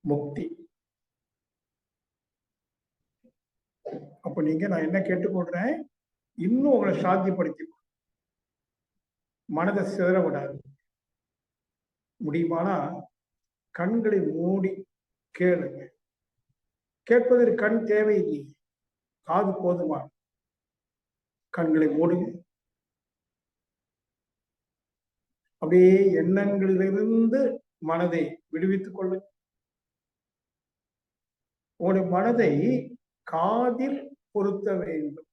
முக்தி. அப்ப நீங்க நான் என்ன கேட்டுக்கொள்றேன் இன்னும் உங்களை சாத்தியப்படுத்தி மனதை சிதற விடாது. முடியுமானா கண்களை மூடி கேளுங்க. கேட்பதற்கு கண் தேவையில்லை காது போதுமா? கண்களை மூடுங்க. அப்படியே எண்ணங்களிலிருந்து மனதை விடுவித்துக் கொள்ளுங்க. உங்களுடைய மனதை காதில் பொருத்த வேண்டும்.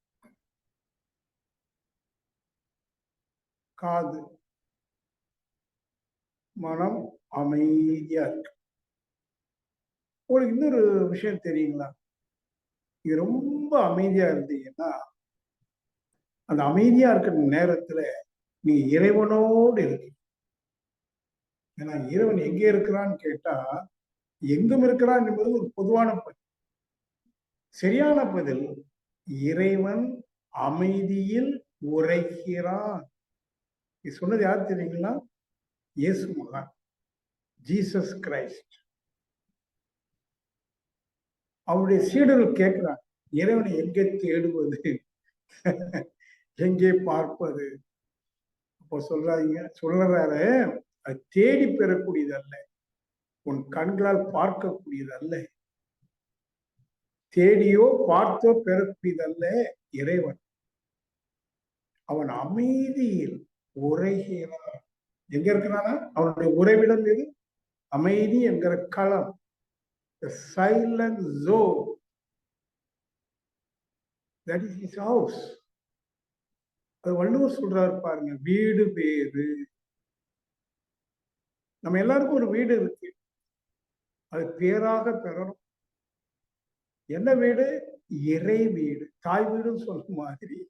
காது. மனம் அமைதியா இருக்கு. உங்களுக்கு இன்னொரு விஷயம் தெரியுங்களா? இது ரொம்ப அமைதியா இருந்தீங்கன்னா அந்த அமைதியா இருக்கிற நேரத்துல நீ இறைவனோடு இருக்கு ஏன்னா இறைவன் எங்க இருக்கிறான்னு கேட்டா எங்கும் இருக்கிறான் என்பது ஒரு பொதுவான பதில். சரியான பதில் இறைவன் அமைதியில் உரைக்கிறான். இது சொன்னது யார் தெரியுங்களா? இயேசு மகான் ஜீசஸ் கிரைஸ்ட். அவருடைய சீடர்கள் கேட்கிறார் இறைவனை எங்கே தேடுவது? எங்கே பார்ப்பது? அப்போ சொல்றாங்க சொல்றாரு அது தேடி பெறக்கூடியது அல்ல. உன் கண்களால் பார்க்கக்கூடியது அல்ல தேடியோ பார்த்தோ பெறக்கூடியதல்ல இறைவன். அவன் அமைதியில் உரைகிறான். எங்க இருக்கிறானா? அவனுடைய உறைவிடம் எது? அமைதி என்கிற களம். சைலண்ட் ஜோ தட் இஸ் இஸ் ஹவுஸ் அது வள்ளுவர் சொல்றாரு பாருங்க வீடு பேரு நம்ம எல்லாருக்கும் ஒரு வீடு இருக்கு. அது பேராக பெறணும். என்ன வீடு? இறை வீடு. தாய் வீடுன்னு சொல்ற மாதிரி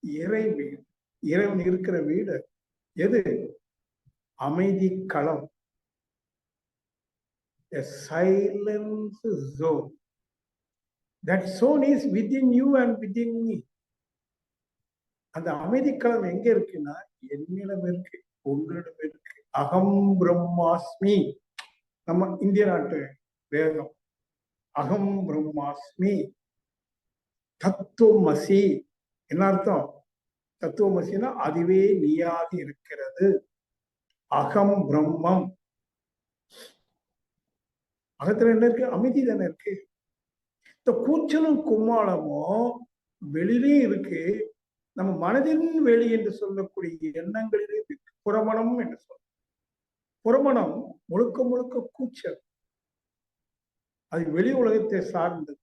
இறை வீடு. இறைவன் இருக்கிற வீடு எது? அமைதி களம். A silence zone. That zone is within you and within me. அந்த அமைதிக்களம் எங்க இருக்குன்னா என்னிடம் இருக்கு உங்களிடம் இருக்கு. அகம் பிரம்மாஸ்மி. நம்ம இந்திய நாட்டு வேதம். அகம் பிரம்மாஸ்மி. தத்துவமசி. என்ன அர்த்தம்? தத்துவமசினா அதுவே நீயாக இருக்கிறது. அகம் பிரம்மம். அகத்துல என்ன இருக்கு? அமைதி தானே இருக்கு. இந்த கூச்சலும் கும்மாளமும் வெளியிலையும் இருக்கு. நம்ம மனதின் வெளி என்று சொல்லக்கூடிய எண்ணங்களிலே இருக்கு. புறமணம் என்று சொல்ல புறமணம் முழுக்க முழுக்க கூச்சல். அது வெளி உலகத்தை சார்ந்தது.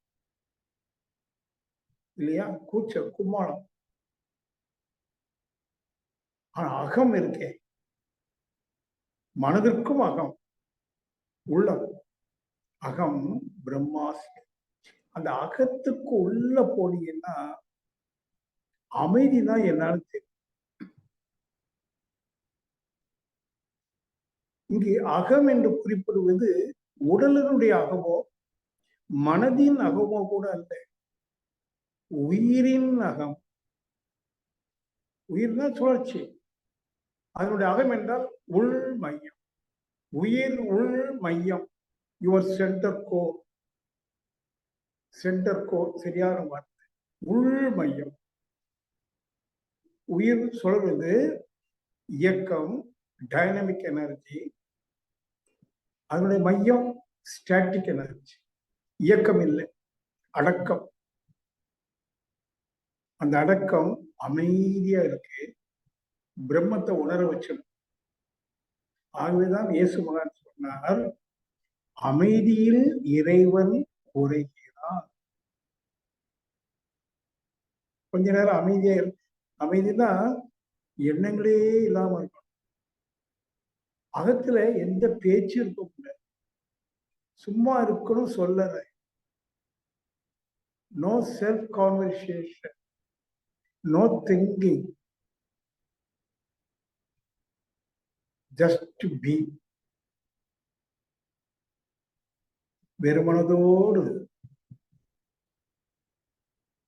இல்லையா? கூச்சல் கும்மாளம். ஆனா அகம் இருக்கே. மனதிற்கும் அகம். உள்ளம். அகம் பிரம்மாஸ்மி. அந்த அகத்துக்கு உள்ள போனீங்கன்னா அமைதி தான் என்னன்னு தெரியும். இங்கு அகம் என்று குறிப்பிடுவது உடலினுடைய அகமோ மனதின் அகமோ கூட அல்ல. உயிரின் அகம். உயிர்னா சுழற்சி. அதனுடைய அகம் என்றால் உள் மையம். உயிர் உள் மையம். Your centre core centre core சரியான வார்த்தை. உள் மையம். உயிர் சொல்றது இயக்கம் டைனமிக் எனர்ஜி அதனுடைய மையம் ஸ்டாட்டிக் எனர்ஜி இயக்கம் இல்லை அடக்கம். அந்த அடக்கம் அமைதியா இருக்கு. பிரம்மத்தை உணர வச்சிடும் ஆகவேதான் இயேசு மகான் சொன்னார் அமைதியில் இறைவன் உரைகிறான் கொஞ்ச நேரம் அமைதியா இருக்கு அமைதினா எண்ணங்களே இல்லாம இருக்கணும். அகத்துல எந்த பேச்சு இருக்க முடியாது சும்மா இருக்கணும் சொல்லற no self conversation no thinking just be வெறுமனதோடு.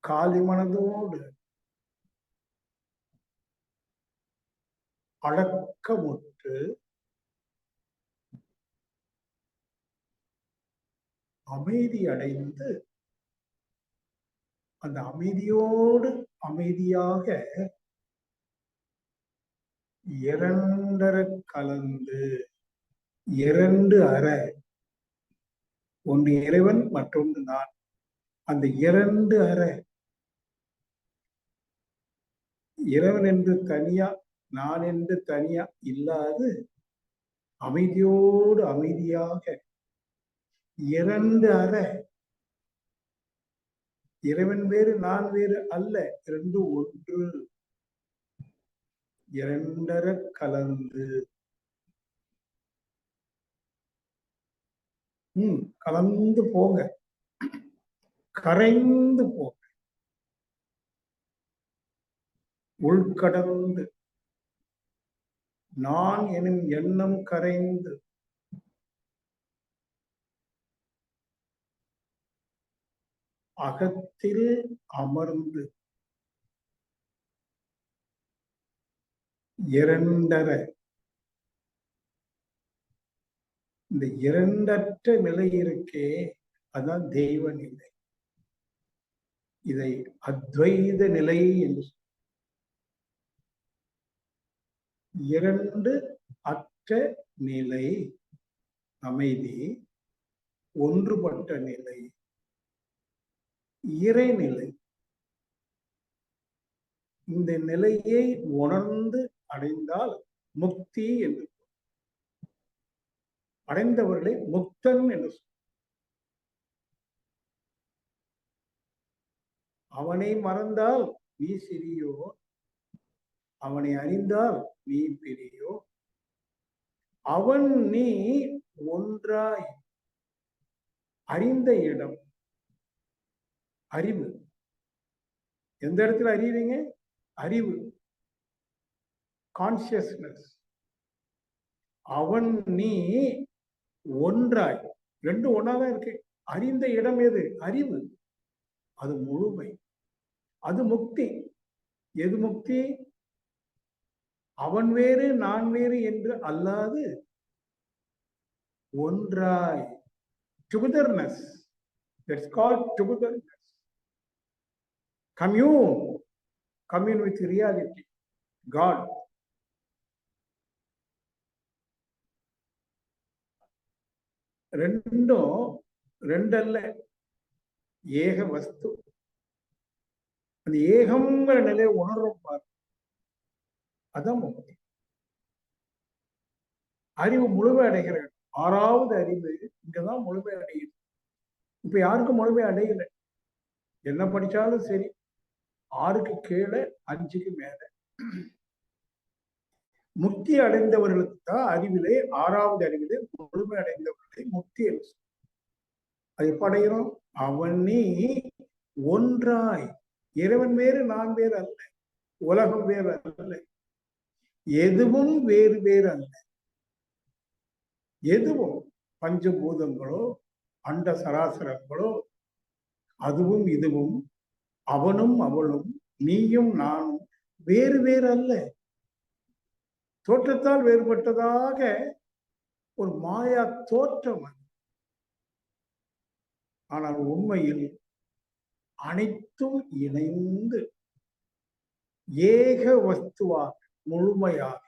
காலி மனதோடு. அடக்கமுற்று அமைதி அடைந்து அந்த அமைதியோடு அமைதியாக இரண்டர கலந்து இரண்டு அற ஒன்று இறைவன் மற்றொன்று நான். அந்த இரண்டு அற இறைவன் என்று தனியா நான் என்று தனியா இல்லாது அமைதியோடு அமைதியாக இரண்டு அற. இறைவன் வேறு நான் வேறு அல்ல. இரண்டு ஒன்று. இரண்டர கலந்து. உம் கலந்து போங்க. கரைந்து போங்க. உள்கடந்து. நான் எனும் எண்ணம் கரைந்து. அகத்தில் அமர்ந்து இரண்டரை இந்த இரண்டற்ற நிலை இருக்கே அதான் தெய்வ நிலை. இதை அத்வைத நிலை என்று இரண்டு அற்ற நிலை அமைதி ஒன்றுபட்ட நிலை. இறைநிலை இந்த நிலையை உணர்ந்து அடைந்தால் முக்தி என்று அடைந்தவர்களை முக்தன் என்று அவனை மறந்தால் நீ சிறியோ? அவனை அறிந்தால் நீ பெரியோ? அவன் நீ ஒன்றாய். அறிந்த இடம் அறிவு. எந்த இடத்துல அறியுறீங்க அறிவு. கான்சியஸ்னஸ் அவன் நீ ஒன்றாய். ரெண்டு ஒன்னாதான் இருக்கு. அறிந்த இடம் எது? அறிவு. அது முழுமை. அது முக்தி. எது முக்தி? அவன் வேறு நான் வேறு என்று அல்லாது ஒன்றாய். Togetherness it's call togetherness commune commune with reality God ரெண்டும் ரெண்டல்ல ஏக வஸ்து. அந்த ஏகம்ங்கிற நிலையை உணர்றோம் பாரு அதான் முக்தி அறிவு முழுமை அடைகிற ஆறாவது அறிவு இங்கதான் முழுமை அடையுது. இப்ப யாருக்கும் முழுமை அடையல. என்ன படிச்சாலும் சரி ஆறுக்கு கீழே அஞ்சுக்கு மேல. முக்தி அடைந்தவர்களுக்கு தான் அறிவிலே ஆறாவது அறிவிலே முழுமை அடைந்தவர்களை முக்தி என்று அது எப்ப அவனே அவன் நீ ஒன்றாய். இறைவன் வேறு நான் வேறு அல்ல. உலகம் வேறு அல்ல. எதுவும் வேறு வேறு அல்ல. எதுவும் பஞ்சபூதங்களோ அண்ட சராசரங்களோ அதுவும் இதுவும் அவனும் அவளும் நீயும் நானும் வேறு வேறு அல்ல தோற்றத்தால் வேறுபட்டதாக ஒரு மாயா தோற்றம் ஆனால் உண்மையில் அனைத்தும் இணைந்து ஏக வஸ்துவாக முழுமையாக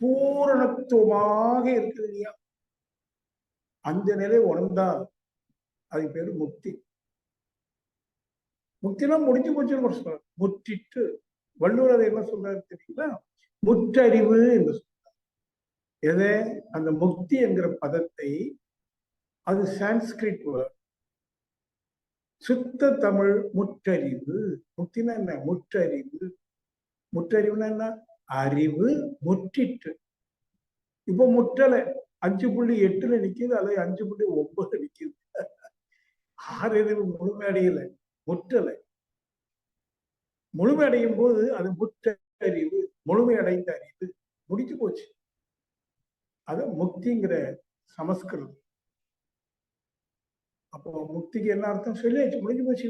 பூரணத்துவமாக இருக்கிறது இல்லையா அந்த நிலை உணர்ந்தால் அது பேரு முக்தி. முத்தினா முடிஞ்சு போச்சுன்னு கூட சொல்றாரு. முற்றிட்டு வள்ளுவர் அதை என்ன சொல்றாரு தெரியுங்களா முற்றறிவு என்று சொல்றார். எதை? அந்த முக்தி என்கிற பதத்தை அது சான்ஸ்கிரிட் வேர்ட். சுத்த தமிழ் முற்றறிவு. முக்தினா என்ன? முற்றறிவு. முற்றறிவுனா என்ன? அறிவு முற்றிட்டு. இப்ப முற்றலை அஞ்சு புள்ளி எட்டுல நிக்குது அல்லது அஞ்சு புள்ளி ஒன்பதுல நிக்குது. ஆறு அறிவு முழுமையடையல. முற்றலை. முழுமை அடையும் போது அது முற்றறிவு முழுமையடைந்த அறிவு முடிஞ்சு போச்சு. அது முக்திங்கிற சமஸ்கிருதம். அப்போ முக்திக்கு என்ன அர்த்தம்? சொல்லியாச்சு முடிஞ்சு போச்சு.